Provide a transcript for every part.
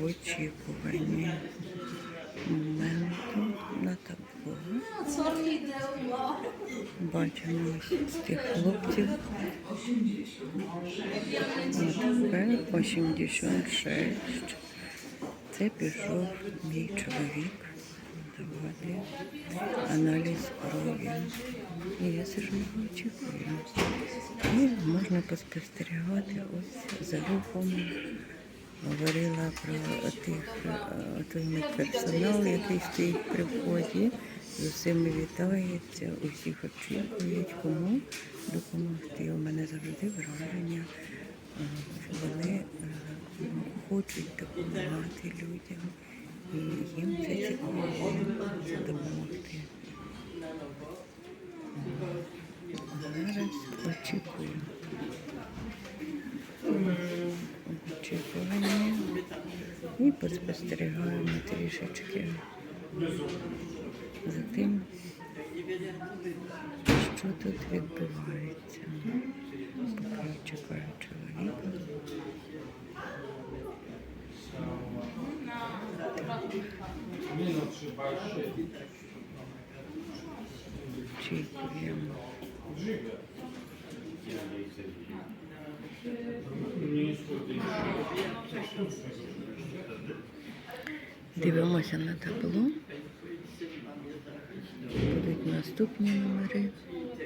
в очікуванні моменту на табло. Бачимо цих хлопців. По 86. Це пішов мій чоловік. Давати аналіз крові. І я сижу його очікую. І можна поспостерігати ось за рухом. Говорила про тих е, той медперсонал, який стоїть при вході. З усіма вітається, усіх очікують, кому допомогти. У мене завжди враження. е, Вони е, хочуть допомагати людям і їм це цікаво допомогти. І поспостерігаємо трішечки за тим, що тут відбувається. Поки чекаю чоловіка. Очікуємо. Дивимося на табло. Будуть наступні номери.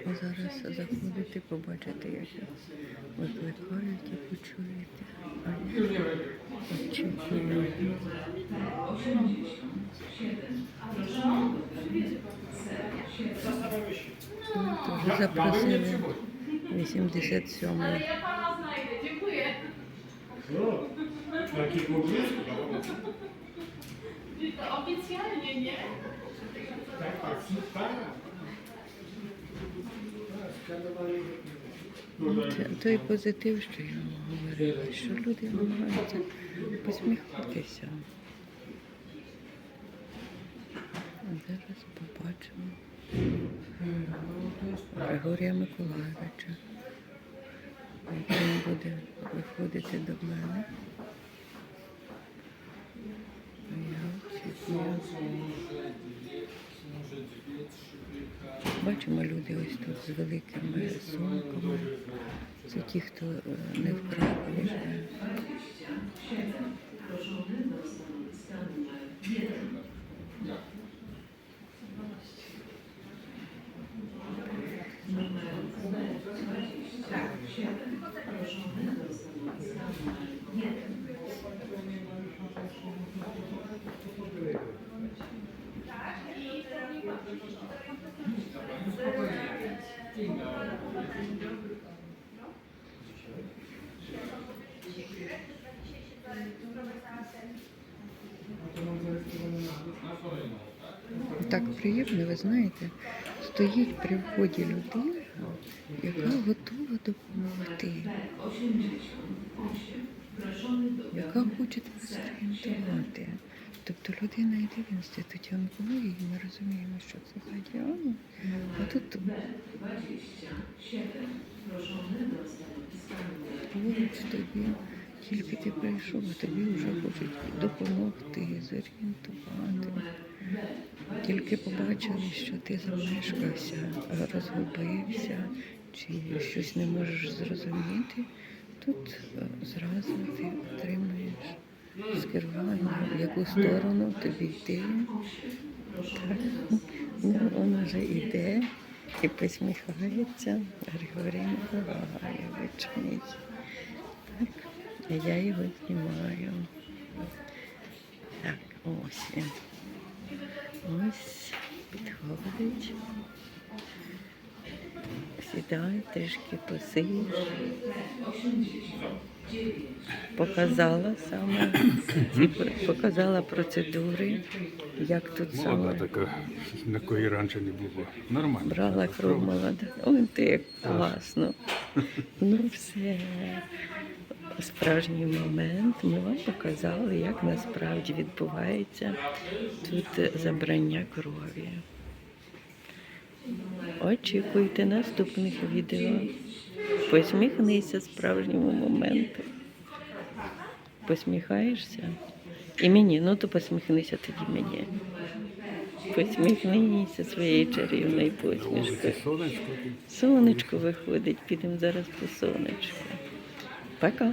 А Зараз заходити, побачити, як викликають і почуєте. Дуже запросили 87 Ale oficjalnie, nie? Tak, tak, tak. Це той позитив, що я вам говорила, що люди намагаються посміхатися. А зараз побачимо Григорія Миколайовича, який буде виходити до мене. А Я очікую. Бачимо люди ось тут з великими сумками. Це ті, хто не вкрав е, не в Кракові живе. Так приємно, ви знаєте, стоїть при вході людина, яка готова допомогти, яка хоче зорієнтувати. Тобто людина йде в інституті онкології, ми розуміємо, що це за діагноз, тут поруч тобі, тільки ти прийшов, а тобі вже хочуть допомогти, зорієнтувати. Тільки побачили, що ти замешкався, розгубився, чи щось не можеш зрозуміти, тут е, зразу ти отримуєш скерування, в яку сторону тобі йти. Так. Він вже йде і посміхається Григорій Миколаєвич мій. Так, я його знімаю. Так, ось він. Ось підходить. Сідай, трішки посидиш. Показала саме, показала процедури, як тут Молода саме така, такої раніше не було. Нормально. брала кров молода. Ой, ти як класно. Ну все. Справжній момент. Ми вам показали, як насправді відбувається тут забрання крові. Очікуйте наступних відео. Посміхнися справжньому моменту. Посміхаєшся? І мені, ну то посміхнися тоді мені. Посміхнися своєю чарівною посмішкою. Сонечко виходить, підемо зараз по сонечку. Пока.